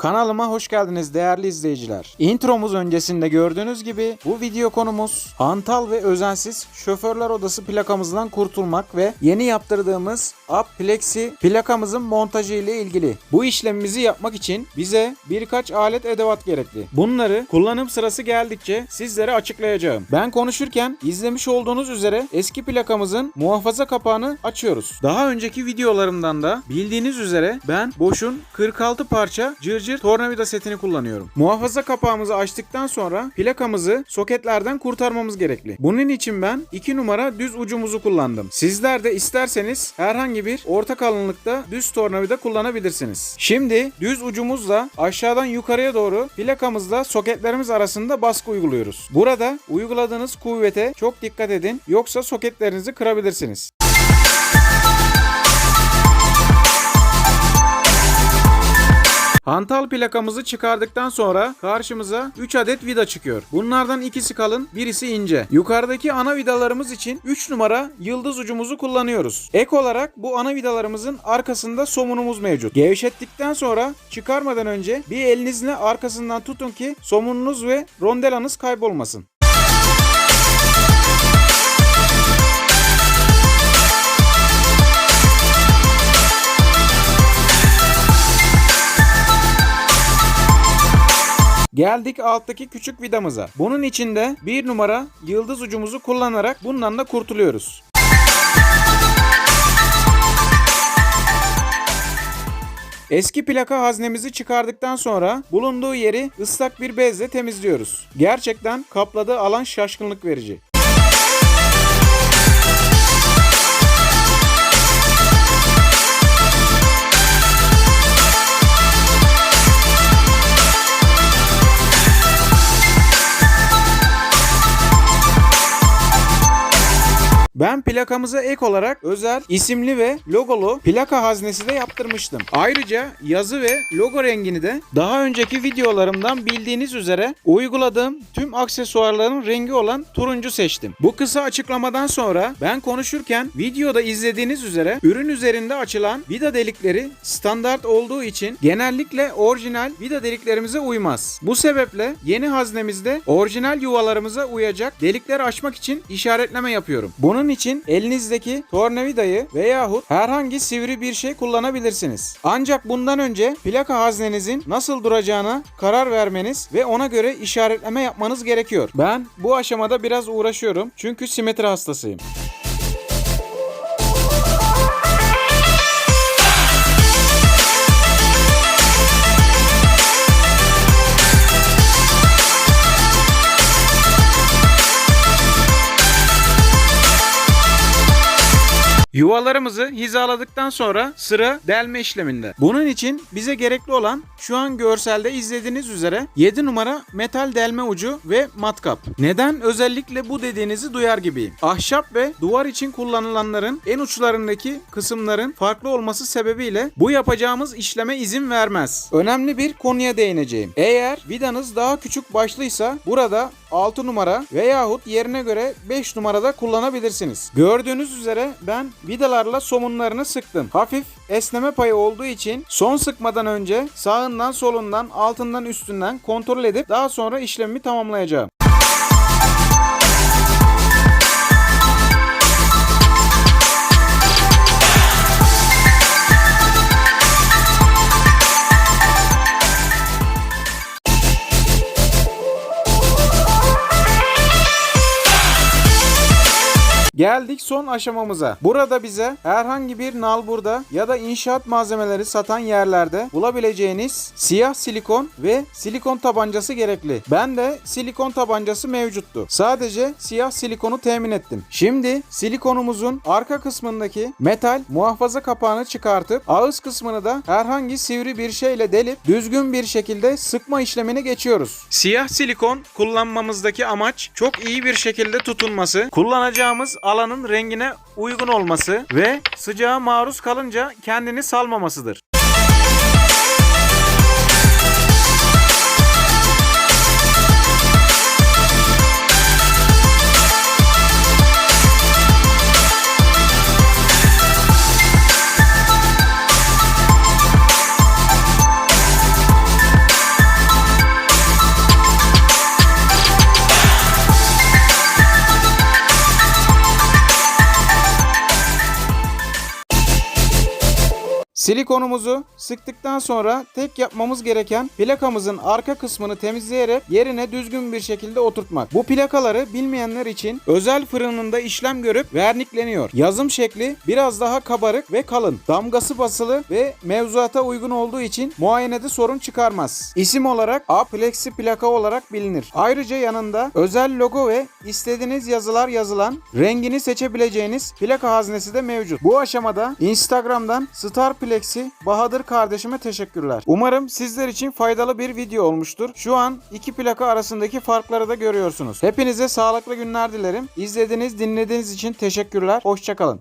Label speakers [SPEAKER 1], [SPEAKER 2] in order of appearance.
[SPEAKER 1] Kanalıma hoş geldiniz değerli izleyiciler. Intromuz öncesinde gördüğünüz gibi bu video konumuz hantal ve özensiz şoförler odası plakamızdan kurtulmak ve yeni yaptırdığımız Up Plexi plakamızın montajı ile ilgili. Bu işlemimizi yapmak için bize birkaç alet edevat gerekli. Bunları kullanım sırası geldikçe sizlere açıklayacağım. Ben konuşurken izlemiş olduğunuz üzere eski plakamızın muhafaza kapağını açıyoruz. Daha önceki videolarımdan da bildiğiniz üzere ben Bosch'un 46 parça cırcır tornavida setini kullanıyorum. Muhafaza kapağımızı açtıktan sonra plakamızı soketlerden kurtarmamız gerekli. Bunun için ben 2 numara düz ucumuzu kullandım. Sizler de isterseniz herhangi bir orta kalınlıkta düz tornavida kullanabilirsiniz. Şimdi düz ucumuzla aşağıdan yukarıya doğru plakamızla soketlerimiz arasında baskı uyguluyoruz. Burada uyguladığınız kuvvete çok dikkat edin yoksa soketlerinizi kırabilirsiniz. Hantal plakamızı çıkardıktan sonra karşımıza 3 adet vida çıkıyor. Bunlardan ikisi kalın, birisi ince. Yukarıdaki ana vidalarımız için 3 numara yıldız ucumuzu kullanıyoruz. Ek olarak bu ana vidalarımızın arkasında somunumuz mevcut. Gevşettikten sonra çıkarmadan önce bir elinizle arkasından tutun ki somununuz ve rondelanız kaybolmasın. Geldik alttaki küçük vidamıza. Bunun içinde bir numara yıldız ucumuzu kullanarak bundan da kurtuluyoruz. Eski plaka haznemizi çıkardıktan sonra bulunduğu yeri ıslak bir bezle temizliyoruz. Gerçekten kapladığı alan şaşkınlık verici. Ben plakamıza ek olarak özel isimli ve logolu plaka haznesi de yaptırmıştım. Ayrıca yazı ve logo rengini de daha önceki videolarımdan bildiğiniz üzere uyguladığım tüm aksesuarların rengi olan turuncu seçtim. Bu kısa açıklamadan sonra ben konuşurken videoda izlediğiniz üzere ürün üzerinde açılan vida delikleri standart olduğu için genellikle orijinal vida deliklerimize uymaz. Bu sebeple yeni haznemizde orijinal yuvalarımıza uyacak delikler açmak için işaretleme yapıyorum. Bunun için elinizdeki tornavidayı veyahut herhangi sivri bir şey kullanabilirsiniz. Ancak bundan önce plaka haznenizin nasıl duracağına karar vermeniz ve ona göre işaretleme yapmanız gerekiyor. Ben bu aşamada biraz uğraşıyorum çünkü simetri hastasıyım. Yuvalarımızı hizaladıktan sonra sıra delme işleminde. Bunun için bize gerekli olan şu an görselde izlediğiniz üzere 7 numara metal delme ucu ve matkap. Neden özellikle bu dediğinizi duyar gibiyim. Ahşap ve duvar için kullanılanların en uçlarındaki kısımların farklı olması sebebiyle bu yapacağımız işleme izin vermez. Önemli bir konuya değineceğim. Eğer vidanız daha küçük başlıysa burada 6 numara veyahut yerine göre 5 numarada kullanabilirsiniz. Gördüğünüz üzere ben vidalarla somunlarını sıktım. Hafif esneme payı olduğu için son sıkmadan önce sağından solundan altından üstünden kontrol edip daha sonra işlemimi tamamlayacağım. Geldik son aşamamıza. Burada bize herhangi bir nalburda ya da inşaat malzemeleri satan yerlerde bulabileceğiniz siyah silikon ve silikon tabancası gerekli. Ben de silikon tabancası mevcuttu. Sadece siyah silikonu temin ettim. Şimdi silikonumuzun arka kısmındaki metal muhafaza kapağını çıkartıp ağız kısmını da herhangi sivri bir şeyle delip düzgün bir şekilde sıkma işlemine geçiyoruz. Siyah silikon kullanmamızdaki amaç çok iyi bir şekilde tutunması, kullanacağımız alanın rengine uygun olması ve sıcağa maruz kalınca kendini salmamasıdır. Silikonumuzu sıktıktan sonra tek yapmamız gereken plakamızın arka kısmını temizleyerek yerine düzgün bir şekilde oturtmak. Bu plakaları bilmeyenler için özel fırınında işlem görüp vernikleniyor. Yazım şekli biraz daha kabarık ve kalın. Damgası basılı ve mevzuata uygun olduğu için muayenede sorun çıkarmaz. İsim olarak A Plexi plaka olarak bilinir. Ayrıca yanında özel logo ve istediğiniz yazılar yazılan rengini seçebileceğiniz plaka haznesi de mevcut. Bu aşamada Instagram'dan Star Plexi Bahadır kardeşime teşekkürler. Umarım sizler için faydalı bir video olmuştur. Şu an iki plaka arasındaki farkları da görüyorsunuz. Hepinize sağlıklı günler dilerim. İzlediğiniz, dinlediğiniz için teşekkürler. Hoşçakalın.